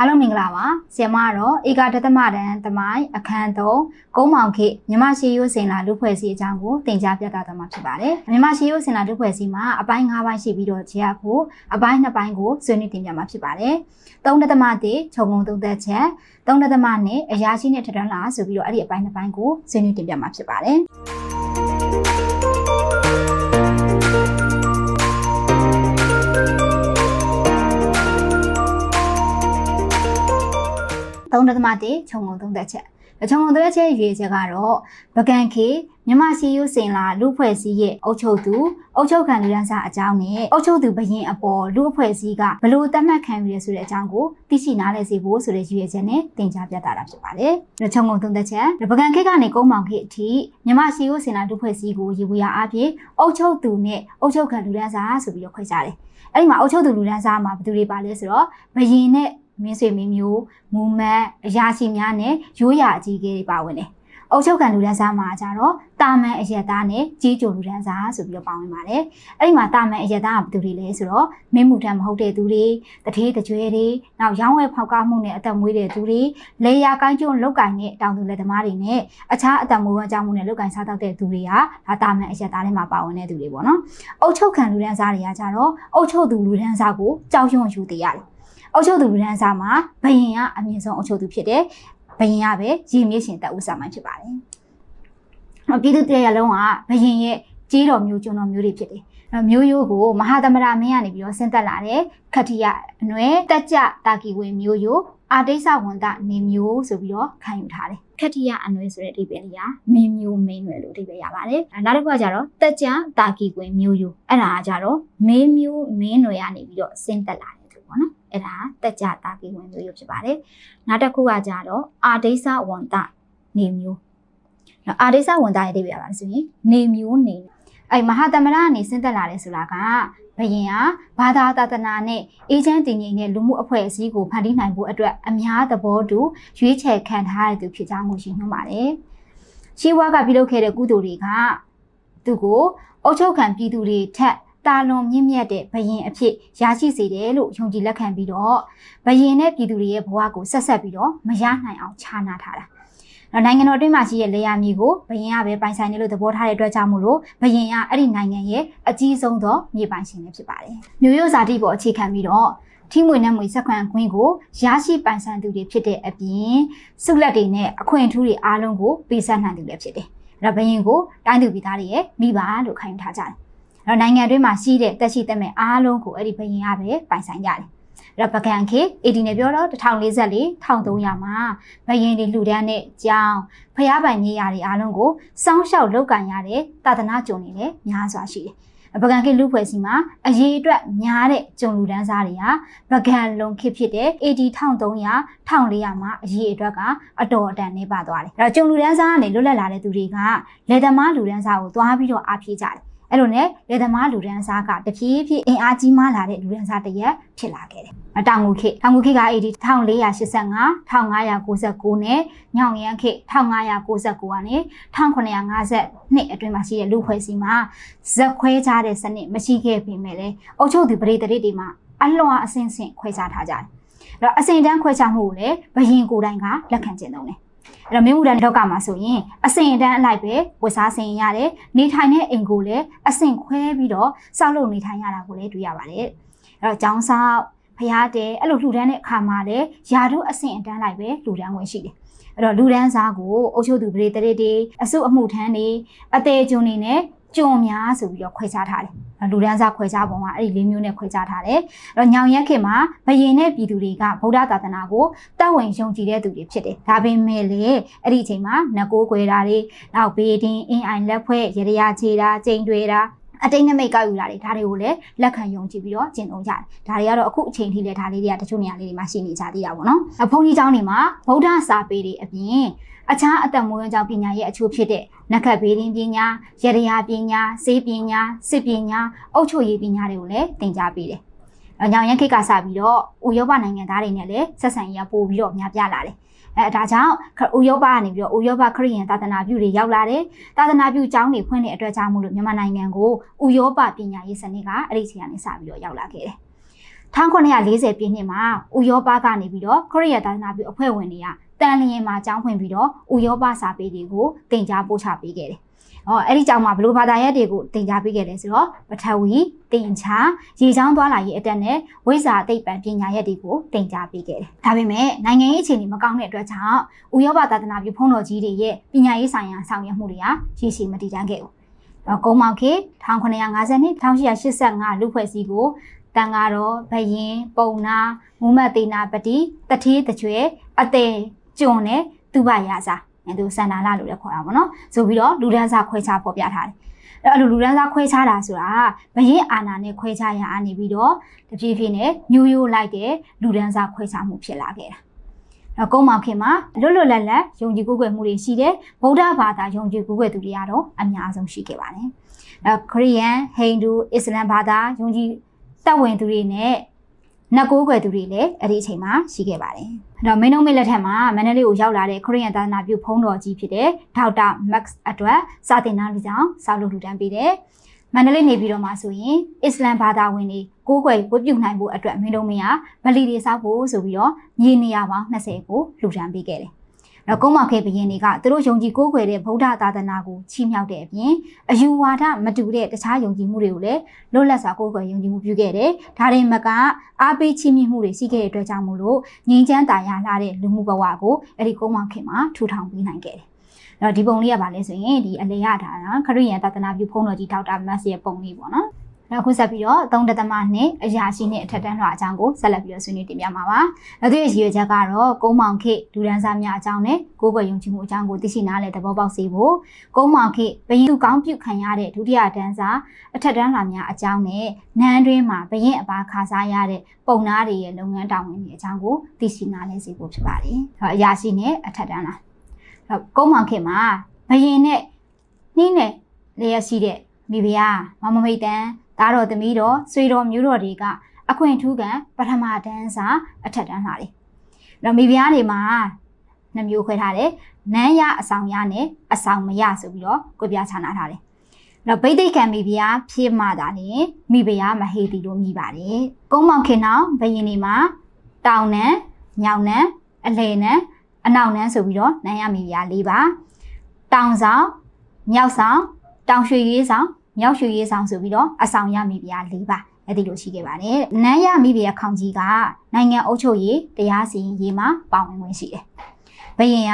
အားလုံးမင်္ဂလာပါဆီယမကတော့ဧကတသမတန်တမိုင်းအခန်း3ကုန်းမောင်ခေမြမရှိရိုးစင်လာလူဖွဲ့စည်းအကြောင်းကိုသင်ကြားပြသသွားမှာဖြစ်ပါတယ်မြမရှိရိုးစင်လာလူဖွဲ့စည်းမှာအပိုင်း၅ပိုင်းရှိပြီးတော့ခြေရကိုအပိုင်း၂ပိုင်းကိုဆွေးနွေးတင်ပြမှာဖြစ်ပါတယ်၃တသမတိခြုံငုံသုံးသက်ချက်၃တသမနဲ့အရာရှိနဲ့ထထန်းလာဆိုပြီးတော့အဲ့ဒီအပိုင်း၂ပိုင်းကိုဆွေးနွေးတင်ပြမှာဖြစ်ပါတယ် သုံးဒသမတေခြုံငုံသုံးသက်ချက်အခြုံငုံသုံးသက်ချက်ရွေချက်ကတော့ပကံခေမြမစီယုစင်လာလူဖွဲ့စည်းရဲ့အုတ်ချုပ်သူအုတ်ချုပ်ခံလူရန်စာအကြောင်းနဲ့အုတ်ချုပ်သူဘရင်အပေါ်လူအဖွဲ့စည်းကဘလို့တတ်မှတ်ခံရရဆိုတဲ့အကြောင်းကိုသိရှိနားလည်စေဖို့ဆိုတဲ့ရည်ရွယ်ချက်နဲ့တင်ကြားပြသတာဖြစ်ပါတယ်။အခြုံငုံသုံးသက်ချက်ပကံခေကနေကုန်းမောင်ခေအထိမြမစီယုစင်လာလူဖွဲ့စည်းကိုရေဝေရအဖြစ်အုတ်ချုပ်သူနဲ့အုတ်ချုပ်ခံလူရန်စာဆိုပြီးတော့ခွဲကြတယ်။အဲ့ဒီမှာအုတ်ချုပ်သူလူရန်စာမှာဘယ်သူတွေပါလဲဆိုတော့ဘရင်နဲ့ မင်းဆွေမင်းမျိုးမူမတ်အရာရှိများနဲ့ရိုးရာအကြီးအကဲတွေပါဝင်တယ်။အုတ်ချုပ်ကန်လူဒန်းစားမှာကြတော့တာမန်အရက်သားနဲ့ကြီးကျိုလူဒန်းစားဆိုပြီးတော့ပါဝင်ပါတယ်။အဲ့ဒီမှာတာမန်အရက်သားကဘယ်သူတွေလဲဆိုတော့မင်းမှုထမ်းမဟုတ်တဲ့သူတွေတထေးတကြွဲတွေနောက်ရောင်းဝယ်ဖောက်ကားမှုနဲ့အသက်မွေးတဲ့သူတွေလေယာကိုင်းကျုံလောက်ကင်နဲ့တောင်သူလက်သမားတွေနဲ့အခြားအသက်မွေးဝမ်းကြောင်းမှုနဲ့လောက်ကင်စားတောက်တဲ့သူတွေကဒါတာမန်အရက်သားတွေမှာပါဝင်တဲ့သူတွေပေါ့နော်။အုတ်ချုပ်ကန်လူဒန်းစားတွေကကြတော့အုတ်ချုပ်သူလူဒန်းစားကိုကြောက်ရွံ့ယူတည်ရတယ်။ အုတ်ချုပ်သူလူဒန်းစားမှာဘယင်ကအမြင့်ဆုံးအုတ်ချုပ်သူဖြစ်တယ်။ဘယင်ကပဲရည်မြစ်ရှင်တပ်ဦးစာမိုင်းဖြစ်ပါတယ်။ပြည်သူတရရလုံးကဘယင်ရဲ့ကြီးတော်မျိုးကျွန်တော်မျိုးတွေဖြစ်တယ်။အဲ့မျိုးရိုးကိုမဟာသမရမင်းကနေပြီးတော့ဆင်းသက်လာတဲ့ခတ္တိယအနွယ်တက်ကြတာကီဝင်မျိုးရိုးအာတိစ္စဝန္တနေမျိုးဆိုပြီးတော့ခံယူထားတယ်ခတ္တိယအနွယ်ဆိုတဲ့အဓိပ္ပာယ်လေးကမင်းမျိုးမင်းနွယ်လို့အဓိပ္ပာယ်ရပါတယ်။နောက်တစ်ခုကကြတော့တက်ကြတာကီဝင်မျိုးရိုးအဲ့ဒါကကြတော့မင်းမျိုးမင်းနွယ်ကနေပြီးတော့ဆင်းသက်လာတယ်သူ ပေါ့နော်။အဲ့ဒါတက်ကြတာကီဝင်မျိုးရိုးဖြစ်ပါတယ်။နောက်တစ်ခုကကြတော့အာတိစ္စဝန္တနေမျိုးနော်အာဒိစ္စဝန်သားရဲ့အဓိပ္ပာယ်ပါလို့ဆိုရင်နေမျိုးနေအဲ့မဟာသမရကနေဆင်းသက်လာတယ်ဆိုတာကဘယင်ကဘာသာသာသနာနဲ့အေဂျင့်တင်ငိမ့်တဲ့လူမှုအဖွဲ့အစည်းကိုဖန်တီးနိုင်ဖို့အတွက်အများသဘောတူရွေးချယ်ခံထားတဲ့သူဖြစ်ကြောင်းကိုရှင်းနှုံးပါတယ်။ရှီဝါကပြုလုပ်ခဲ့တဲ့ကုသိုလ်တွေကသူ့ကိုအုတ်ချုပ်ခံပြည်သူတွေထက် တာလွန်မြင့်မြတ်တဲ့ဘယင်အဖြစ်ရရှိစေတယ်လို့ယုံကြည်လက်ခံပြီးတော့ဘယင်နဲ့ပြည်သူတွေရဲ့ဘဝကိုဆက်ဆက်ပြီးတော့မရနိုင်အောင်ခြားနာထားတာ။တော့နိုင်ငံတော်အတွင်းမှာရှိတဲ့လေယာမြေကိုဘယင်ကပဲပိုင်ဆိုင်တယ်လို့သဘောထားတဲ့အတွက်ကြောင့်မို့လို့ဘယင်ကအဲ့ဒီနိုင်ငံရဲ့အကြီးဆုံးသောမြေပိုင်ရှင်လည်းဖြစ်ပါတယ်။မျိုးရိုးဇာတိပေါ်အခြေခံပြီးတော့ထိမွေနဲ့မွေစက္ကန့်ခွင်းကိုရရှိပိုင်ဆိုင်သူတွေဖြစ်တဲ့အပြင်စုလက်တွေနဲ့အခွင့်အထူးတွေအားလုံးကိုပေးဆက်နိုင်သူလည်းဖြစ်တယ်။အဲ့တော့ဘယင်ကိုတိုင်းသူပြည်သားတွေရဲ့မိဘလို့ခံယူထားကြတယ်။အဲ့ တော့နိုင်ငံအတွင်းမှာရှိတဲ့တက်ရှိတက်မဲ့အားလုံးကိုအဲ့ဒီဘယင်ကပဲပိုင်ဆိုင်ကြတယ်။အဲ့တော့ပကံခေ80နဲ့ပြောတော့1044 1300မှာဘယင်တွေလှူဒန်းတဲ့ကြောင်းဖျားပိုင်နေရာတွေအားလုံးကိုစောင်းလျှောက်လောက်ကန်ရတဲ့တာသနာကြုံတွေလည်းများစွာရှိတယ်။ပကံခေလူဖွဲ့စီမှာအရေးအတွက်များတဲ့ကြုံလူဒန်းစားတွေကပကံလုံခေဖြစ်တဲ့80300 1400မှာအရေးအတွက်ကအတော်အတန်နေပါသွားတယ်။အဲ့တော့ကြုံလူဒန်းစားကနေလွတ်လပ်လာတဲ့သူတွေကလေသမားလူဒန်းစားကိုသွားပြီးတော့အားဖြည့်ကြတယ်။ အဲ့လိုနဲ့လေသမားလူဒန်းစားကတဖြည်းဖြည်းအင်အားကြီးမားလာတဲ့လူဒန်းစားတစ်ရက်ဖြစ်လာခဲ့တယ်။အတောင်ငူခေတောင်ငူခေက80 1485 1599နဲ့ညောင်ရမ်းခေ1599ကနေ1952အတွင်းမှာရှိတဲ့လူဖွဲ့စည်းမှာဇက်ခွဲကြတဲ့စနစ်မရှိခဲ့ပေမဲ့လည်းအုတ်ချုပ်သူပရိသတ်တွေမှာအလွန်အဆင့်ဆင့်ခွဲခြားထားကြတယ်။အဲ့တော့အစင်တန်းခွဲခြားမှုကိုလည်းဘယင်ကိုယ်တိုင်ကလက်ခံကျင့်သုံးတယ်။ အဲ့တော့မင်းမူတန်ဒေါက်ကမှာဆိုရင်အစင်တန်းအလိုက်ပဲဝတ်စားဆင်ရတယ်။နေထိုင်တဲ့အိမ်ကိုလည်းအစင်ခွဲပြီးတော့စောက်လုပ်နေထိုင်ရတာကိုလည်းတွေ့ရပါတယ်။အဲ့တော့ကျောင်းဆောက်ဖျားတယ်အဲ့လိုလှူဒန်းတဲ့အခါမှာလည်းယာတို့အစင်အတန်းလိုက်ပဲလှူဒန်းဝင်ရှိတယ်။အဲ့တော့လူဒန်းစားကိုအုပ်ချုပ်သူပရိသတ်တွေအစုအမှုထမ်းတွေအသေးကျွန်းတွေနဲ့ ကြုံများဆိုပြီးတော့ခွဲခြားထားတယ်။လူဒန်းစားခွဲခြားပုံကအဲ့ဒီလေးမျိုးနဲ့ခွဲခြားထားတယ်။အဲ့တော့ညောင်ရက်ခေတ်မှာဘယင်နဲ့ပြည်သူတွေကဗုဒ္ဓသာသနာကိုတက်ဝင်ယုံကြည်တဲ့သူတွေဖြစ်တယ်။ဒါပေမဲ့လေအဲ့ဒီအချိန်မှာနတ်ကိုးခွဲတာတွေနောက်ဘေးတင်အင်းအိုင်လက်ဖွဲ့ရရချေတာကျိန်တွေတာ အတိတ်နမိတ်ကောက်ယူလာတယ်ဒါတွေကိုလည်းလက်ခံယုံကြည်ပြီးတော့ကျင့်သုံးကြတယ်ဒါတွေကတော့အခုအချိန်ထိလည်းဒါလေးတွေကတချို့နေရာလေးတွေမှာရှိနေကြသေးတာပေါ့နော်ဘုန်းကြီးကျောင်းတွေမှာဗုဒ္ဓစာပေတွေအပြင်အခြားအသက်မွေးကြောင်းပညာရဲ့အချိုးဖြစ်တဲ့နက္ခတ်ဘေးရင်ပညာရတရားပညာစေးပညာစစ်ပညာအုပ်ချုပ်ရေးပညာတွေကိုလည်းသင်ကြားပေးတယ်။အကြောင်းရန်ခေတ်ကစပြီးတော့ဥရောပနိုင်ငံသားတွေနဲ့လည်းဆက်ဆံရေးပို့ပြီးတော့များပြားလာတယ်။ အဲဒါကြောင့်ဥရောပကနေပြီးတော့ဥရောပခရစ်ယာန်သာသနာပြုတွေရောက်လာတယ်။သာသနာပြုကျောင်းတွေဖွင့်တဲ့အတွက်ကြောင့်မို့လို့မြန်မာနိုင်ငံကိုဥရောပပညာရေးစနစ်ကအဲ့ဒီအချိန်ကနေစပြီးတော့ရောက်လာခဲ့တယ်။1940ပြည့်နှစ်မှာဥရောပကနေပြီးတော့ခရစ်ယာန်သာသနာပြုအဖွဲ့ဝင်တွေကတန်လျင်မှာကျောင်းဖွင့်ပြီးတော့ဥရောပစာပေတွေကိုတင် जा ပို့ချပေးခဲ့တယ်။ အော်အဲ့ဒီကျောင်းမှာဘယ်လိုဘာသာရပ်တွေကိုတင် जा ပေးခဲ့လဲဆိုတော့ပထဝီတင်ချာရေချောင်းသွားလာရေးအတက်နဲ့ဝိဇာသိပ္ပံပညာရပ်တွေကိုတင် जा ပေးခဲ့တယ်။ဒါပေမဲ့နိုင်ငံရေးအခြေအနေမကောင်းတဲ့အတွက်ကြောင့်ဥရောပသာသနာပြုဖုံးတော်ကြီးတွေရဲ့ပညာရေးဆိုင်ရာဆောင်ရွက်မှုတွေကရည်ရှိမတည်တမ်းခဲ့ဘူး။အော်ကုန်းမောင်ခေ1950 1885လူဖွဲ့စည်းကိုတန်ဃာတော်ဘယင်ပုံနာမူမတ်တေနာပတိတထေးတကျွဲအသေးကျွန်းနဲ့သူဘရာစာအဲ သူစန္ဒာလလို့လည်းခေါ်တာပေါ့နော်ဆိုပြီးတော့လူဒန်းစာခွဲခြားဖော်ပြထားတယ်အဲ့လိုလူဒန်းစားခွဲခြားတာဆိုတာဘရင်အာဏာနဲ့ခွဲခြားရအနေပြီးတော့တဖြည်းဖြည်းနဲ့မျိုးရိုးလိုက်တဲ့လူဒန်းစားခွဲခြားမှုဖြစ်လာခဲ့တာ။နောက်ကုန်းမောင်ခင်မှာလွတ်လွတ်လပ်လပ်ယုံကြည်ကိုးကွယ်မှုတွေရှိတဲ့ဗုဒ္ဓဘာသာယုံကြည်ကိုးကွယ်သူတွေကတော့အများဆုံးရှိခဲ့ပါတယ်။နောက်ခရစ်ယာန်ဟိန္ဒူအစ္စလမ်ဘာသာယုံကြည်တက်ဝင်သူတွေနဲ့ နတ်ကိုးကွယ်သူတွေလည်းအဲ့ဒီအချိန်မှာရှိခဲ့ပါတယ်။အဲ့တော့မင်းတို့မေလက်ထက်မှာမန္တလေးကိုရောက်လာတဲ့ခရစ်ယာန်သာသနာပြုဖုံးတော်ကြီးဖြစ်တဲ့ဒေါက်တာမက်စ်အတွက်စာတင်နာလူဆောင်ဆောက်လုပ်လူတန်းပေးတယ်။မန္တလေးနေပြီးတော့မှဆိုရင်အစ္စလမ်ဘာသာဝင်တွေကိုးကွယ်ဝတ်ပြုနိုင်ဖို့အတွက်မင်းတို့မင်းကဗလီတွေဆောက်ဖို့ဆိုပြီးတော့မြေနေရာပေါင်း20ကိုလူတန်းပေးခဲ့တယ်။ နောက်ကုန်းမောင်ခေဘရင်တွေကသူတို့ယုံကြည်ကိုးကွယ်တဲ့ဗုဒ္ဓသာသနာကိုချီးမြှောက်တဲ့အပြင်အယူဝါဒမတူတဲ့တခြားယုံကြည်မှုတွေကိုလည်းလွတ်လပ်စွာကိုးကွယ်ယုံကြည်မှုပြုခဲ့တယ်။ဒါရင်မကအားပေးချီးမြှင့်မှုတွေရှိခဲ့တဲ့အတွက်ကြောင့်မို့လို့ငြိမ်းချမ်းသာယာလာတဲ့လူမှုဘဝကိုအဲ့ဒီကုန်းမောင်ခေမှာထူထောင်ပေးနိုင်ခဲ့တယ်။အဲ့တော့ဒီပုံလေးကပါလဲဆိုရင်ဒီအလေရတာနော်ခရစ်ယာန်သာသနာပြုဖုန်းတော်ကြီးဒေါက်တာမတ်စ်ရဲ့ပုံလေးပေါ့နော် နောက်ခုဆက်ပြီးတော့သုံးတသမနဲ့အရာရှိနဲ့အထက်တန်းလွှာအကြောင်းကိုဆက်လက်ပြီးတော့ဆွေးနွေးတင်ပြမှာပါ။နောက်သူရဲ့ရည်ရွယ်ချက်ကတော့ကုန်းမောင်ခေဒူရန်စားများအကြောင်းနဲ့ကိုယ်ွယ်ယုံကြည်မှုအကြောင်းကိုသိရှိနားလည်သဘောပေါက်စေဖို့ကုန်းမောင်ခေဘရင်သူကောင်းပြုခံရတဲ့ဒုတိယတန်းစားအထက်တန်းလွှာများအကြောင်းနဲ့နန်းတွင်းမှာဘရင်အပါခါစားရတဲ့ပုံနာတွေရဲ့လုပ်ငန်းတာဝန်တွေအကြောင်းကိုသိရှိနားလည်စေဖို့ဖြစ်ပါတယ်။အရာရှိနဲ့အထက်တန်းလွှာ။ကုန်းမောင်ခေမှာဘရင်နဲ့နှင်းနဲ့လျက်ရှိတဲ့မိဖုရားမမမိတ်တန်း သားတော်သမီးတော်ဆွေတော်မျိုးတော်တွေကအခွင့်ထူးကံပထမတန်းစာအထက်တန်းလာတယ်။တော့မိဖုရားတွေမှာနှမျိုးခွဲထားတယ်။နန်းရအဆောင်ရနဲ့အဆောင်မရဆိုပြီးတော့ကိုပြချနာထားတယ်။တော့ဗိသိက်ကံမိဖုရားဖြစ်မှသာလေမိဖုရားမဟေတီလို့မြည်ပါတယ်။ကုန်းမောင်ခင်အောင်ဘယင်နေမှာတောင်နန်းမြောင်နန်းအလယ်နန်းအနောက်နန်းဆိုပြီးတော့နန်းရမိဖုရား၄ပါး။တောင်ဆောင်မြောက်ဆောင်တောင်ရွှေရေးဆောင် မြောက်ရွှေရေးဆောင်ဆိုပြီးတော့အဆောင်ရမိဖုရား၄ပါးအဲ့ဒီလိုရှိခဲ့ပါတယ်။နန်းရမိဖုရားခေါင်ကြီးကနိုင်ငံအုပ်ချုပ်ရေးတရားစီရင်ရေးမှာပါဝင်ဝင်ရှိတယ်။ဘယင်က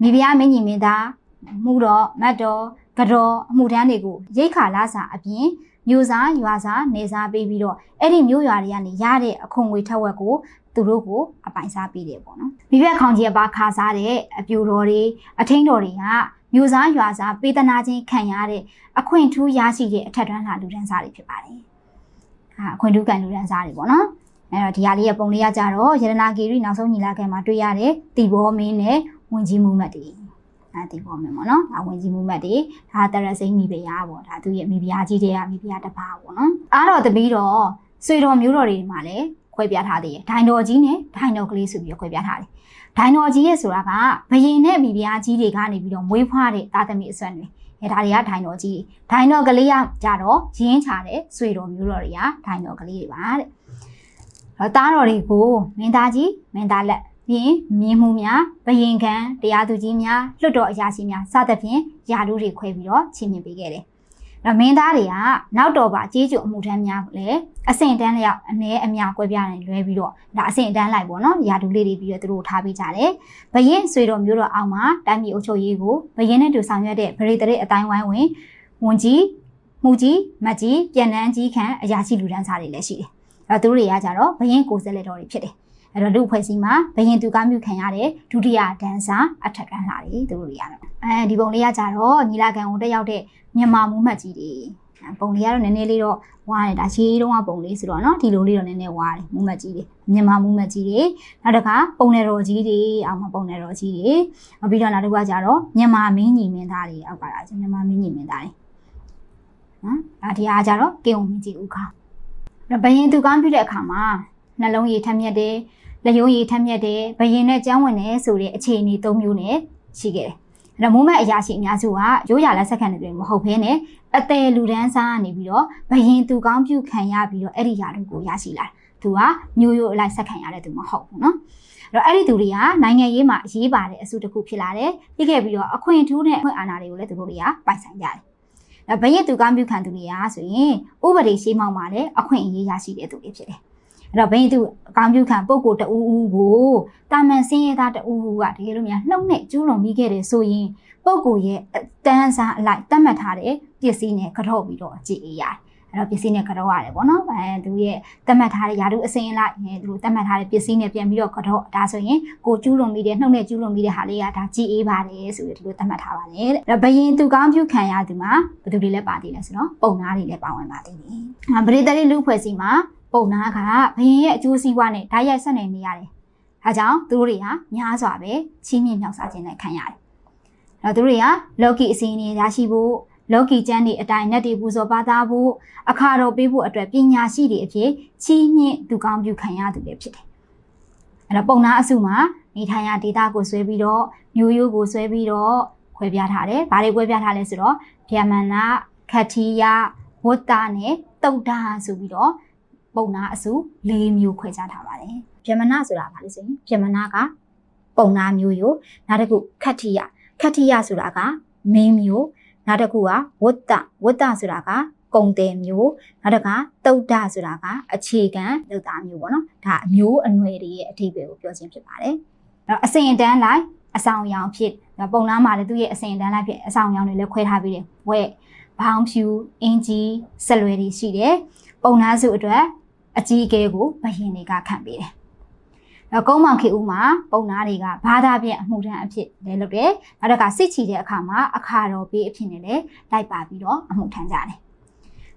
မိဖုရားမင်းကြီးမင်းသားမှုတော်မတ်တော်ကတော်အမှုထမ်းတွေကိုရိတ်ခါလာစာအပြင်မျိုးစားရွာစားနေစားပေးပြီးတော့အဲ့ဒီမျိုးရွာတွေကနေရတဲ့အခွန်ငွေထက်ဝက်ကိုသူတို့ကိုအပိုင်စားပေးတယ်ပေါ့နော်မိဘခေါင်ကြီးအပါခါစားတဲ့အပြူတော်တွေအထင်းတော်တွေက မျိုးစားရွာစားပေးသနာချင်းခံရတဲ့အခွင့်ထူးရရှိတဲ့အထက်တန်းလာလူဒန်းစားတွေဖြစ်ပါတယ်။အာအခွင့်ထူးကန်လူဒန်းစားတွေပေါ့နော်။အဲ့တော့ဒီဟာလေးရဲ့ပုံလေးကကြတော့ရတနာဂီရီနောက်ဆုံးညီလာခံမှာတွေ့ရတဲ့တီဘောမင်းနဲ့ဝင်ကြီးမှုမှတ်တွေ။အဲတီဘောမင်းပေါ့နော်။ဒါဝင်ကြီးမှုမှတ်တွေဒါတရစိမ့်မိဖုရားပေါ့။ဒါသူရဲ့မိဖုရားကြီးတဲ့ကမိဖုရားတစ်ပါးပေါ့နော်။အားတော့တပီးတော့ဆွေတော်မျိုးတော်တွေမှာလည်းခွဲပြထားသေးတယ်။ဒိုင်တော်ကြီးနဲ့ဒိုင်တော်ကလေးဆိုပြီးခွဲပြထားတယ်။ ဒိုင်တော်ကြီးရဲ့ဆိုတာကဘယင်နဲ့မိဖုရားကြီးတွေကနေပြီးတော့မွေးဖွားတဲ့တာသမီအစွမ်းတွေ။အဲဒါတွေကဒိုင်တော်ကြီးဒိုင်တော်ကလေးကကြတော့ရင်းချတဲ့ဆွေတော်မျိုးတော်တွေကဒိုင်တော်ကလေးတွေပါတဲ့တော့သားတော်တွေကိုမင်းသားကြီးမင်းသားလက်ပြီးရင်မြင်းမှုများဘယင်ခံတရားသူကြီးများလွတ်တော်အရာရှိများစသဖြင့်ယာလူတွေခွဲပြီးတော့ချင်းမြင်ပေးခဲ့တယ် တော့မင်းသားတွေကနောက်တော်ပါကြေးကျုံအမှုထမ်းများလည်းအဆင့်တန်းလျောက်အနည်းအများကွဲပြားနေလွဲပြီးတော့ဒါအဆင့်တန်းလိုက်ပေါ့နော်ယာဒူလေးတွေပြီးတော့သူတို့ထားပေးကြတယ်ဘရင်ဆွေတော်မျိုးတော်အောင်မှာတိုင်းပြည်အုပ်ချုပ်ရေးကိုဘရင်နဲ့တူဆောင်ရွက်တဲ့ဗရိတရိအတိုင်းဝိုင်းဝင်ဝန်ကြီးမှုကြီးမတ်ကြီးပြန်နန်းကြီးခံအရာရှိလူဒန်းစားတွေလည်းရှိတယ်အဲ့တော့သူတို့တွေကကြတော့ဘရင်ကိုယ်စားလှယ်တော်တွေဖြစ်တယ် အဲ့တော့လူဖွဲ့စည်းမှာဘရင်သူကားမြူခံရတဲ့ဒုတိယဒန်းစာအထက်ကန်းလာတယ်သူတို့တွေကတော့အဲဒီပုံလေးကကြတော့ညီလာခံကိုတက်ရောက်တဲ့မြန်မာမူးမှတ်ကြီးတွေပုံလေးကတော့နည်းနည်းလေးတော့ဝါးတယ်ဒါရှေးတုန်းကပုံလေးဆိုတော့เนาะဒီလိုလေးတော့နည်းနည်းဝါးတယ်မူးမှတ်ကြီးတွေမြန်မာမူးမှတ်ကြီးတွေနောက်တစ်ခါပုံနယ်တော်ကြီးတွေအောက်မှာပုံနယ်တော်ကြီးတွေနောက်ပြီးတော့နောက်တစ်ခါကျတော့မြန်မာမင်းညီမင်းသားတွေအောက်ကလာချင်းမြန်မာမင်းညီမင်းသားတွေနော်ဒါဒီအားကြတော့ကေုံမင်းကြီးဦးခေါဘယင်သူကောင်းပြတဲ့အခါမှာ နှလုံးရည်ထက်မြက်တယ်လက်ရုံးရည်ထက်မြက်တယ်ဘယင်နဲ့ကြောင်းဝင်တယ်ဆိုတဲ့အခြေအနေ၃မျိုးနဲ့ရှိခဲ့တယ်အဲ့တော့မိုးမက်အရာရှိအများစုကရိုးရာလက်ဆက်ခံတွေမဟုတ်ဘဲနဲ့အသေးလူဒန်းစားကနေပြီးတော့ဘယင်သူကောင်းပြုခံရပြီးတော့အဲ့ဒီယာတို့ကိုရရှိလာသူကမျိုးရိုးအလိုက်ဆက်ခံရတဲ့သူမဟုတ်ဘူးနော်အဲ့တော့အဲ့ဒီသူတွေကနိုင်ငံရေးမှာအရေးပါတဲ့အစုတစ်ခုဖြစ်လာတယ်ပြီးခဲ့ပြီးတော့အခွင့်အထူးနဲ့အခွင့်အာဏာတွေကိုလည်းသူတို့တွေကပိုင်ဆိုင်ကြတယ်အဲ့ဘရင်သူကပြုခံသူတွေကဆိုရင်ဥပဒေရှိမှောက်မှာလည်းအခွင့်အရေးရရှိတဲ့သူတွေဖြစ်တယ် အဲ့တော့ဘရင်သူအကောင်းပြုခံပုံကိုတူဦးကိုတာမန်စင်းရဲသားတူဦးကတကယ်လို့များနှုတ်နဲ့ကျူးလွန်ပြီးခဲ့တယ်ဆိုရင်ပုံကိုရဲ့တန်းစားအလိုက်တတ်မှတ်ထားတဲ့ပစ္စည်းနဲ့ကတော့ပြီးတော့ကြည်အေးရတယ်အဲ့တော့ပစ္စည်းနဲ့ကတော့ရတယ်ပေါ့နော်အဲသူရဲ့တတ်မှတ်ထားတဲ့ယာတုအစင်းလိုက်အဲသူတတ်မှတ်ထားတဲ့ပစ္စည်းနဲ့ပြန်ပြီးတော့ကတော့ဒါဆိုရင်ကိုကျူးလွန်ပြီးတဲ့နှုတ်နဲ့ကျူးလွန်ပြီးတဲ့ဟာလေးကဒါကြည်အေးပါတယ်ဆိုပြီးဒီလိုတတ်မှတ်ထားပါတယ်တဲ့အဲ့တော့ဘယင်သူကောင်းပြုခံရသူမှာဘယ်သူတွေလဲပါသေးလဲဆိုတော့ပုံနာတွေလည်းပါဝင်ပါသေးတယ်။ဗရိတရီလူဖွဲ့စီမှာ ပုံနာကဘယင်ရဲ့အကျိုးစီးပွားနဲ့ဓာတ်ရိုက်ဆက်နေနေရတယ်။ဒါကြောင့်သူတို့တွေကများစွာပဲချီးမြှင့်မြောက်စားခြင်းနဲ့ခံရတယ်။အဲ့တော့သူတို့တွေကလော်ကီအစီအစဉ်ရရှိဖို့လော်ကီကျမ်းတွေအတိုင်းနတ်တွေပူဇော်ပါသားဖို့အခါတော်ပေးဖို့အတွက်ပညာရှိတွေအဖြစ်ချီးမြှင့်သူကောင်းပြုခံရသူတွေဖြစ်တယ်။အဲ့တော့ပုံနာအစုမှာနေထိုင်ရာဒေတာကိုဆွဲပြီးတော့မျိုးရိုးကိုဆွဲပြီးတော့ခွဲပြားထားတယ်။ဘာတွေခွဲပြားထားလဲဆိုတော့ဗျမန္နာခတ္ထိယဝတ္တနဲ့တုတ်တာဆိုပြီးတော့ ပုံနာအစု၄မျိုးခွဲခြားထားပါတယ်။ဗျမန္နာဆိုတာဘာလဲဆိုရင်ဗျမန္နာကပုံနာမျိုးရိုးနောက်တစ်ခုခတ္ထိယခတ္ထိယဆိုတာကမင်းမျိုးနောက်တစ်ခုကဝတ္တဝတ္တဆိုတာကကုံတယ်မျိုးနောက်တစ်ခါတုတ်တဆိုတာကအခြေခံလောက်သားမျိုးပေါ့နော်ဒါအမျိုးအနွယ်တွေရဲ့အထိပ္ပယ်ကိုပြောခြင်းဖြစ်ပါတယ်အဲ့တော့အစဉ်အတန်းလိုက်အဆောင်ရောင်ဖြစ်ပုံနာမှာလည်းသူ့ရဲ့အစဉ်အတန်းလိုက်ဖြစ်အဆောင်ရောင်တွေလည်းခွဲထားပြီးတယ်ဝဲဘောင်းဖြူအင်ဂျီဆက်လွယ်တွေရှိတယ်ပုံနာစုအတွက် အကြီးအကဲကိုဘယင်တွေကခံပေးတယ်တော့ကုန်းမောင်ခေဦးမှာပုံနာတွေကဘာသာပြန်အမှုထမ်းအဖြစ်လဲလုပ်တယ်။နောက်တစ်ခါစစ်ချီတဲ့အခါမှာအခါတော်ပေးအဖြစ်နဲ့လည်းလိုက်ပါပြီးတော့အမှုထမ်းကြတယ်။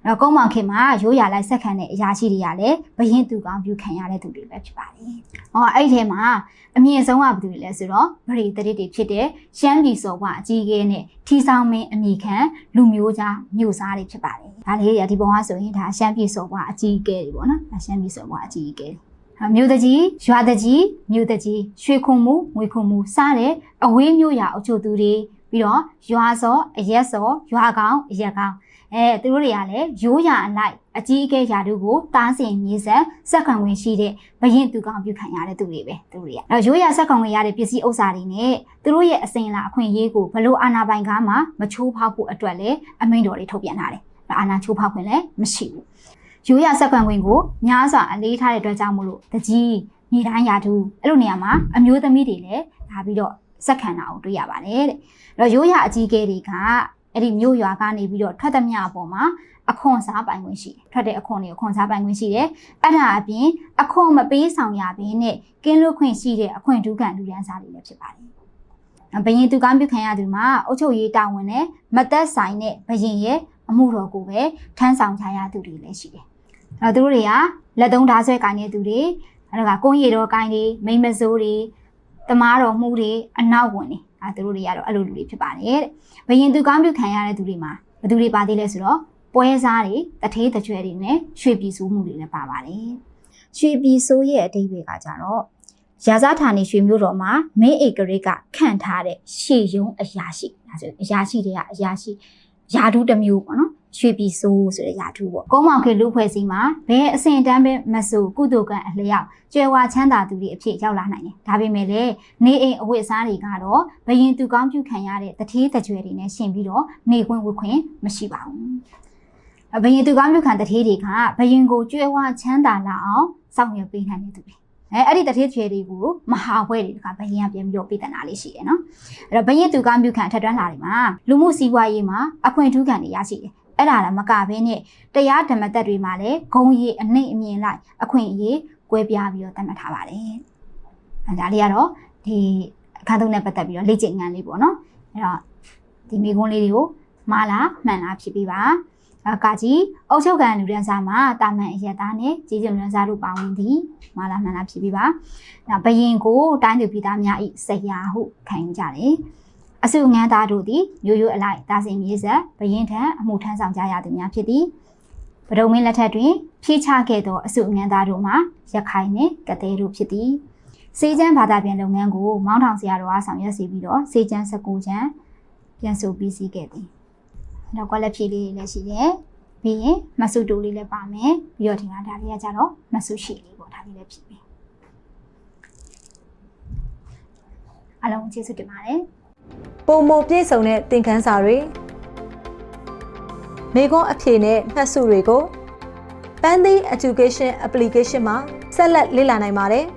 တော့ကုန်းမောင်ခေမှာရိုးရာလိုက်ဆက်ခံတဲ့အရာရှိတွေကလည်းဘရင်သူကောင်ပြုခံရတဲ့သူတွေပဲဖြစ်ပါတယ်။ဟောအဲ့ဒီထဲမှာအမြင့်ဆုံးကဘယ်သူလဲဆိုတော့ဗရိတရစ်တွေဖြစ်တဲ့ရှမ်းပြည်စော်ဘအကြီးအကဲနဲ့ထီဆောင်မင်းအမိခံလူမျိုးကြားမြို့စားတွေဖြစ်ပါတယ်။ဒါလေးတွေကဒီပုံကဆိုရင်ဒါရှမ်းပြည်စော်ဘအကြီးအကဲတွေပေါ့နော်။ဒါရှမ်းပြည်စော်ဘအကြီးအကဲတွေမြို့တကြီးရွာတကြီးမြို့တကြီးရွှေခုံမှုငွေခုံမှုစတဲ့အဝေးမြို့ရာအုပ်ချုပ်သူတွေပြီးတော့ရွာစောအရက်စောရွာကောင်အရက်ကောင် အဲသူတို့တွေကလည်းရိုးရာအလိုက်အကြီးအကဲယာတို့ကိုတားဆင်မြေဆက်စက်ခံဝင်ရှိတဲ့ဘရင်သူကောင်ပြုခံရတဲ့သူတွေပဲသူတွေကအဲရိုးရာစက်ခံဝင်ရတဲ့ပစ္စည်းဥစ္စာတွေနဲ့သူတို့ရဲ့အစင်လာအခွင့်အရေးကိုဘလို့အာဏာပိုင်ကမှမချိုးဖောက်ဖို့အတွက်လည်းအမိန့်တော်တွေထုတ်ပြန်ထားတယ်အာဏာချိုးဖောက်ခွင့်လည်းမရှိဘူးရိုးရဆက်ကွန်ခွင်ကိုများစွာအလေးထားတဲ့အတွက်ကြောင့်မို့လို့တကြီးညီတိုင်းရာထူးအဲ့လိုနေရာမှာအမျိုးသမီးတွေလည်းလာပြီးတော့စက်ခံတာကိုတွေ့ရပါတယ်တဲ့။အဲ့တော့ရိုးရအကြီးကဲတွေက အဲ့ဒီမြို့ရွာကနေပြီးတော့ထွက်သမျှအပေါ်မှာအခွန်စားပိုင်ခွင့်ရှိတယ်။ထွက်တဲ့အခွန်တွေအခွန်စားပိုင်ခွင့်ရှိတယ်။အဲ့ဒါအပြင်အခွန်မပေးဆောင်ရဘဲနဲ့ကင်းလွတ်ခွင့်ရှိတဲ့အခွင့်ဒုက္ခလူရန်စားတွေလည်းဖြစ်ပါတယ်။ဘရင်သူကမ်းပြုခံရသူမှာအုတ်ချုပ်ရေးတာဝန်နဲ့မသက်ဆိုင်တဲ့ဘရင်ရဲ့အမှုတော်ကိုပဲထမ်းဆောင်ကြရသူတွေလည်းရှိတယ်။အဲတော့သူတို့တွေကလက်သုံးဓာဆွဲကိုင်းနေသူတွေအဲဒါကကုန်းရီတော်ကိုင်းတွေမိမစိုးတွေတမားတော်မှုတွေအနောက်ဝင်တွေ အဲသူတို့တွေကတော့အဲ့လိုလူတွေဖြစ်ပါတယ်တဲ့။ဘယင်သူကောင်းပြုခံရတဲ့သူတွေမှာဘယ်သူတွေပါသေးလဲဆိုတော့ပွဲစားတွေတထေးတကြွယ်တွေနဲ့ရွှေပြည်စိုးမှုတွေလည်းပါပါတယ်။ရွှေပြည်စိုးရဲ့အတိတ်တွေကကြတော့ရာဇဌာနီရွှေမျိုးတော်မှာမင်းဧကရိကခန့်ထားတဲ့ရှေယုံအရာရှိဒါဆိုအရာရှိတွေကအရာရှိ ယာဓုတစ်မျိုးပေါ့နော်ရွှေပြည်ဆိုးဆိုတဲ့ယာဓုပေါ့ကုန်းမောင်ခေလူဖွဲ့စည်းမှာဘယ်အစဉ်တန်းပဲမဆိုကုသိုလ်ကံအလျောက်ကျွယ်ဝချမ်းသာသူတွေအဖြစ်ရောက်လာနိုင်တယ်ဒါပေမဲ့လည်းနေအိမ်အဝတ်အစားတွေကတော့ဘယင်သူကောင်းပြုခံရတဲ့တထေးတကြွယ်တွေနဲ့ရှင်ပြီးတော့နေခွင့်ဝတ်ခွင့်မရှိပါဘူးဘယင်သူကောင်းပြုခံတထေးတွေကဘယင်ကိုကျွယ်ဝချမ်းသာလာအောင်စောင့်ရပေးနိုင်တဲ့သူတွေ အဲအဲ့ဒီတထေးကျွယ်တွေကိုမဟာဘွဲတွေကဘယင်ကပြန်ပြီးတော့ပေးတနာလေးရှိတယ်နော်အဲ့တော့ဘယင်သူကောင်းပြုခံထက်တွန်းလာတွေမှာလူမှုစီးပွားရေးမှာအခွင့်ထူးခံတွေရရှိတယ်အဲ့ဒါလည်းမကဘဲနဲ့တရားဓမ္မတက်တွေမှာလည်းဂုံရီအနှိမ့်အမြင်လိုက်အခွင့်အရေးကွဲပြားပြီးတော့သတ်မှတ်ထားပါတယ်။အဲဒါလေးကတော့ဒီအခန်းသုံးနဲ့ပတ်သက်ပြီးတော့လေ့ကျင့်ခန်းလေးပေါ့နော်။အဲ့တော့ဒီမိကွန်းလေးတွေကိုမှားလားမှန်လားဖြစ်ပြီးပါ။အ ကကြီးအုတ်ချုပ်ကန်လူရန်စာမှာတာမန်အရက်သားနဲ့ကြီးကျယ်လူရန်စာတို့ပါဝင်သည်မှားလားမှန်လားဖြစ်ပြီးပါ။နောက်ဘယင်ကိုတိုင်းသူပြည်သားများဤဆရာဟုခံကြတယ်။အစုငန်းသားတို့သည်ရိုးရိုးအလိုက်တာစင်မြေဆက်ဘရင်ထံအမှုထမ်းဆောင်ကြရသူများဖြစ်သည်ပဒုံမင်းလက်ထက်တွင်ဖြည့်ချခဲ့သောအစုငန်းသားတို့မှာရခိုင်နှင့်ကတဲ့တို့ဖြစ်သည်စေချမ်းဘာသာပြန်လုပ်ငန်းကိုမောင်းထောင်ဆရာတော်အားဆောင်ရွက်စီပြီးတော့စေချမ်း19ချမ်းပြန်ဆိုပြီးစီးခဲ့သည် နောက်ကလည်းဖြည့်လေးလည်းရှိတယ်ဘပြီးရင်မဆုတူလေးလည်းပါမယ်ပြီးတော့ဒီမှာဒါလေးကကြတော့မဆုရှိလေးပေါ့ဒါလေးလည်းဖြစ်ပြီအားလုံးကျေးဇူးတင်ပါတယ်ပုံမပြည့်စုံတဲ့သင်ခန်းစာတွေမိခွန်းအဖြေနဲ့မှတ်စုတွေကို Pandy Education Application မှာဆက်လက်လေ့လာနိုင်ပါတယ်။